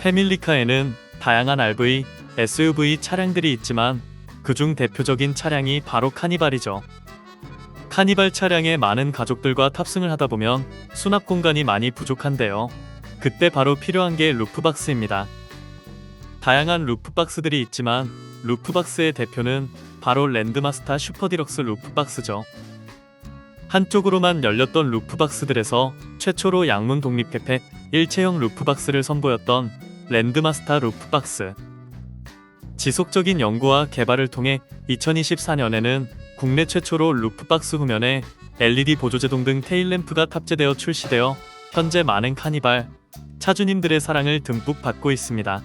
패밀리카에는 다양한 RV, SUV 차량들이 있지만 그중 대표적인 차량이 바로 카니발이죠. 카니발 차량에 많은 가족들과 탑승을 하다 보면 수납 공간이 많이 부족한데요. 그때 바로 필요한 게 루프박스입니다. 다양한 루프박스들이 있지만 루프박스의 대표는 바로 랜드마스터 슈퍼디럭스 루프박스죠. 한쪽으로만 열렸던 루프박스들에서 최초로 양문 독립 개폐 일체형 루프박스를 선보였던 랜드마스터 루프박스. 지속적인 연구와 개발을 통해 2024년에는 국내 최초로 루프박스 후면에 LED 보조제동 등 테일램프가 탑재되어 출시되어 현재 많은 카니발 차주님들의 사랑을 듬뿍 받고 있습니다.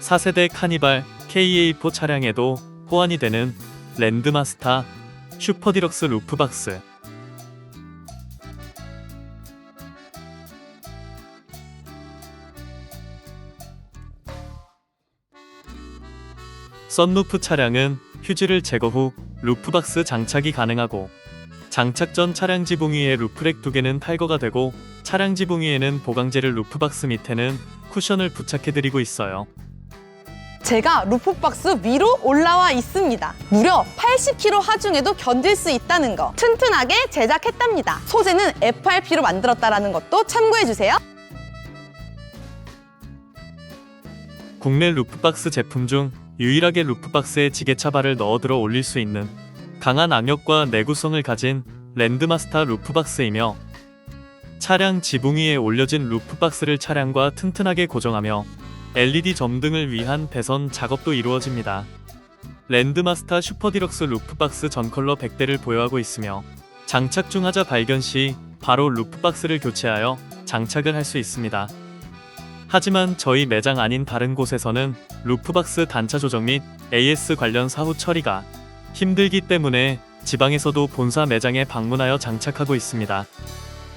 4세대 카니발 KA4 차량에도 호환이 되는 랜드마스터 슈퍼디럭스 루프박스 썬루프 차량은 휴지를 제거 후 루프박스 장착이 가능하고 장착 전 차량 지붕 위에 루프렉 두 개는 탈거가 되고 차량 지붕 위에는 보강제를 루프박스 밑에는 쿠션을 부착해드리고 있어요. 제가 루프박스 위로 올라와 있습니다. 무려 80kg 하중에도 견딜 수 있다는 거 튼튼하게 제작했답니다. 소재는 FRP로 만들었다라는 것도 참고해 주세요. 국내 루프박스 제품 중 유일하게 루프박스에 지게차 발을 넣어 들어 올릴 수 있는 강한 악력과 내구성을 가진 랜드마스터 루프박스이며 차량 지붕 위에 올려진 루프박스를 차량과 튼튼하게 고정하며 LED 점 등을 위한 배선 작업도 이루어집니다. 랜드마스터 슈퍼디럭스 루프박스 전 컬러 100대를 보유하고 있으며 장착 중 하자 발견 시 바로 루프박스를 교체하여 장착을 할 수 있습니다. 하지만 저희 매장 아닌 다른 곳에서는 루프박스 단차 조정 및 AS 관련 사후 처리가 힘들기 때문에 지방에서도 본사 매장에 방문하여 장착하고 있습니다.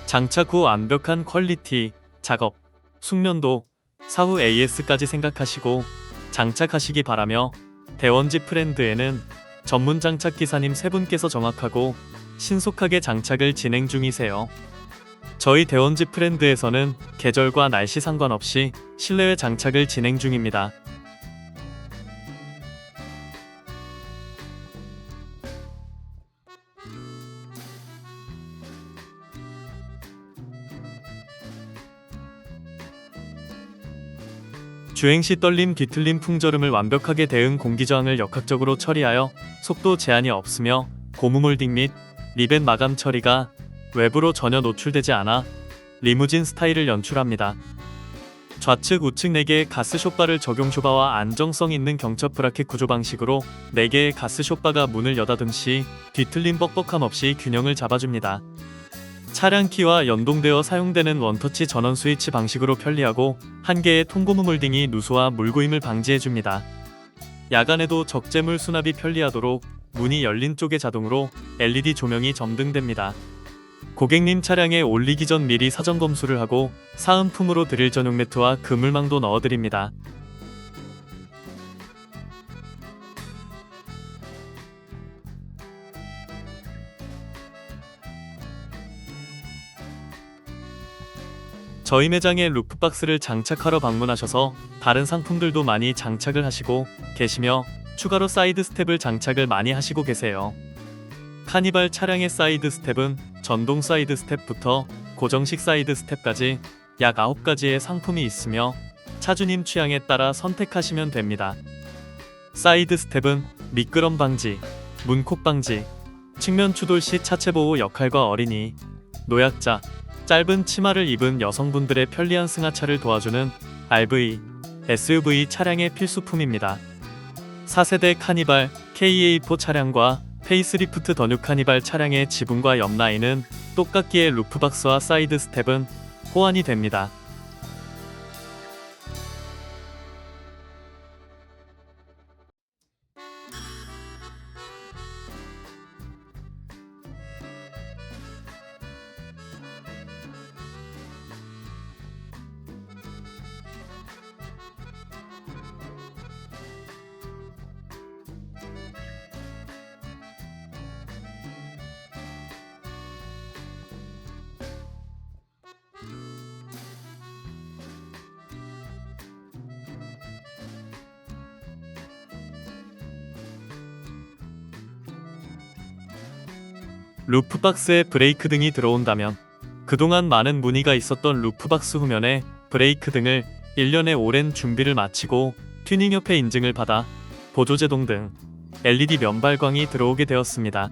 장착 후 완벽한 퀄리티, 작업, 숙련도, 사후 AS까지 생각하시고 장착하시기 바라며 대원지 프렌드에는 전문 장착 기사님 세 분께서 정확하고 신속하게 장착을 진행 중이세요. 저희 대원지 프렌드에서는 계절과 날씨 상관없이 실내외 장착을 진행 중입니다. 주행 시 떨림, 뒤틀림, 풍절음을 완벽하게 대응 공기 저항을 역학적으로 처리하여 속도 제한이 없으며 고무 몰딩 및 리벤 마감 처리가 외부로 전혀 노출되지 않아 리무진 스타일을 연출합니다. 좌측 우측 4개의 가스 숏바를 적용 쇼바와 안정성 있는 경첩 브라켓 구조 방식으로 4개의 가스 숏바가 문을 여닫음 시 뒤틀림 뻑뻑함 없이 균형을 잡아줍니다. 차량 키와 연동되어 사용되는 원터치 전원 스위치 방식으로 편리하고 한 개의 통고무 몰딩이 누수와 물고임을 방지해줍니다. 야간에도 적재물 수납이 편리하도록 문이 열린 쪽에 자동으로 LED 조명이 점등됩니다. 고객님 차량에 올리기 전 미리 사전 검수를 하고 사은품으로 드릴 전용 매트와 그물망도 넣어드립니다. 저희 매장에 루프박스를 장착하러 방문하셔서 다른 상품들도 많이 장착을 하시고 계시며 추가로 사이드 스텝을 장착을 많이 하시고 계세요. 카니발 차량의 사이드 스텝은 전동 사이드 스텝부터 고정식 사이드 스텝까지 약 9가지의 상품이 있으며 차주님 취향에 따라 선택하시면 됩니다. 사이드 스텝은 미끄럼 방지, 문콕 방지, 측면 추돌 시 차체 보호 역할과 어린이, 노약자, 짧은 치마를 입은 여성분들의 편리한 승하차를 도와주는 RV, SUV 차량의 필수품입니다. 4세대 카니발 KA4 차량과 페이스리프트 더뉴 카니발 차량의 지붕과 옆 라인은 똑같기에 루프박스와 사이드 스텝은 호환이 됩니다. 루프박스에 브레이크 등이 들어온다면 그동안 많은 문의가 있었던 루프박스 후면에 브레이크 등을 1년의 오랜 준비를 마치고 튜닝협회 인증을 받아 보조제동 등 LED 면발광이 들어오게 되었습니다.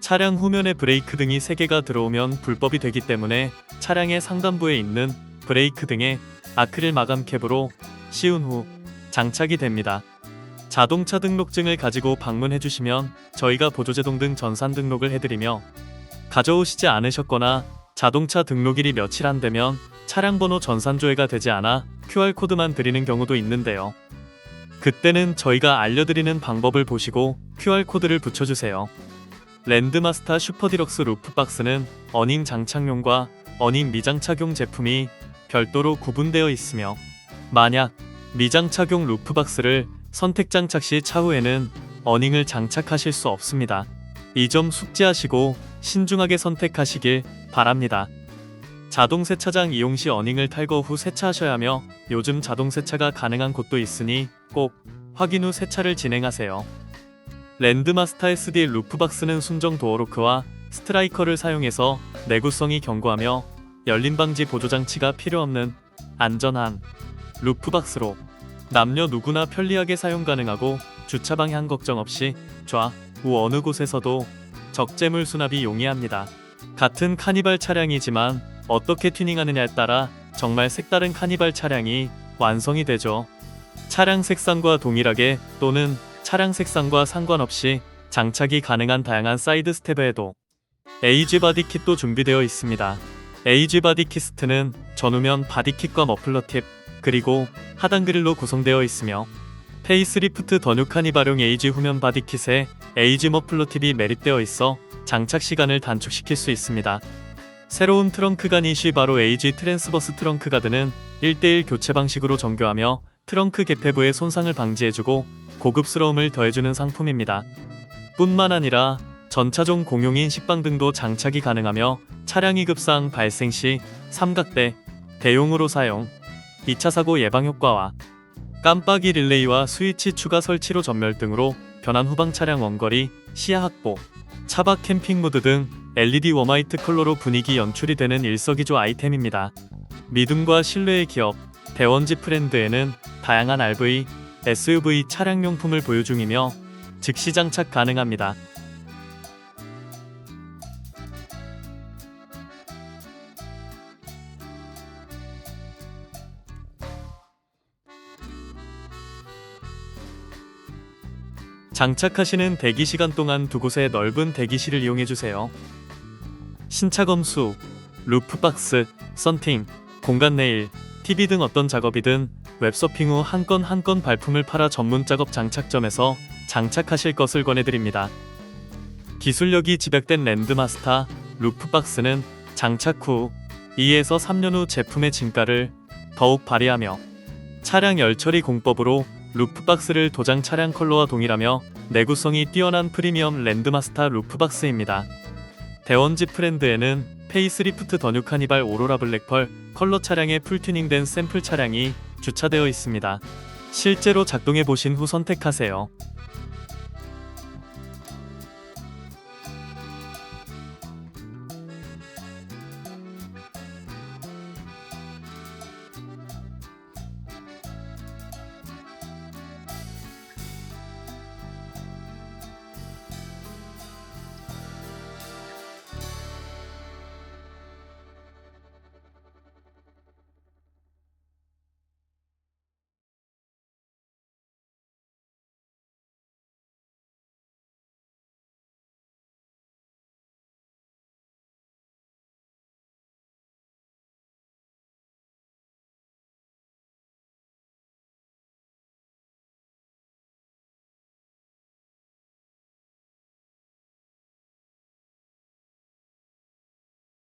차량 후면에 브레이크 등이 3개가 들어오면 불법이 되기 때문에 차량의 상단부에 있는 브레이크 등에 아크릴 마감 캡으로 씌운 후 장착이 됩니다. 자동차 등록증을 가지고 방문해 주시면 저희가 보조제동 등 전산 등록을 해드리며 가져오시지 않으셨거나 자동차 등록일이 며칠 안 되면 차량 번호 전산 조회가 되지 않아 QR코드만 드리는 경우도 있는데요. 그때는 저희가 알려드리는 방법을 보시고 QR코드를 붙여주세요. 랜드마스터 슈퍼디럭스 루프박스는 어닝 장착용과 어닝 미장착용 제품이 별도로 구분되어 있으며 만약 미장착용 루프박스를 선택 장착 시 차후에는 어닝을 장착하실 수 없습니다. 이 점 숙지하시고 신중하게 선택하시길 바랍니다. 자동 세차장 이용 시 어닝을 탈거 후 세차하셔야 하며 요즘 자동 세차가 가능한 곳도 있으니 꼭 확인 후 세차를 진행하세요. 랜드마스터 SD 루프박스는 순정 도어로크와 스트라이커를 사용해서 내구성이 견고하며 열림 방지 보조 장치가 필요 없는 안전한 루프박스로 남녀 누구나 편리하게 사용 가능하고 주차 방향 걱정 없이 좌, 우 어느 곳에서도 적재물 수납이 용이합니다. 같은 카니발 차량이지만 어떻게 튜닝하느냐에 따라 정말 색다른 카니발 차량이 완성이 되죠. 차량 색상과 동일하게 또는 차량 색상과 상관없이 장착이 가능한 다양한 사이드 스텝에도 에이지 바디 킷도 준비되어 있습니다. 에이지 바디 키스트는 전후면 바디 킷과 머플러 팁 그리고 하단 그릴로 구성되어 있으며 페이스리프트 더뉴 카니발용 에이지 후면 바디킷에 에이지 머플러 팁이 매립되어 있어 장착 시간을 단축시킬 수 있습니다. 새로운 트렁크 가닛이 바로 에이지 트랜스버스 트렁크 가드는 1대1 교체 방식으로 정교하며 트렁크 개폐부의 손상을 방지해주고 고급스러움을 더해주는 상품입니다. 뿐만 아니라 전차종 공용인 식빵 등도 장착이 가능하며 차량이 급상 발생 시 삼각대, 대용으로 사용, 2차 사고 예방 효과와 깜빡이 릴레이와 스위치 추가 설치로 전멸 등으로 변환 후방 차량 원거리, 시야 확보, 차박 캠핑 모드 등 LED 웜화이트 컬러로 분위기 연출이 되는 일석이조 아이템입니다. 믿음과 신뢰의 기업 대원지 프렌드에는 다양한 RV, SUV 차량 용품을 보유 중이며 즉시 장착 가능합니다. 장착하시는 대기 시간 동안 두 곳의 넓은 대기실을 이용해 주세요. 신차 검수, 루프박스, 썬팅, 공간 네일, TV 등 어떤 작업이든 웹서핑 후 한 건 한 건 발품을 팔아 전문 작업 장착점에서 장착하실 것을 권해드립니다. 기술력이 집약된 랜드마스터 루프박스는 장착 후 2에서 3년 후 제품의 진가를 더욱 발휘하며 차량 열처리 공법으로 루프박스를 도장 차량 컬러와 동일하며 내구성이 뛰어난 프리미엄 랜드마스터 루프박스입니다. 대원지 프렌드에는 페이스리프트 더뉴 카니발 오로라 블랙펄 컬러 차량의 풀튜닝된 샘플 차량이 주차되어 있습니다. 실제로 작동해 보신 후 선택하세요.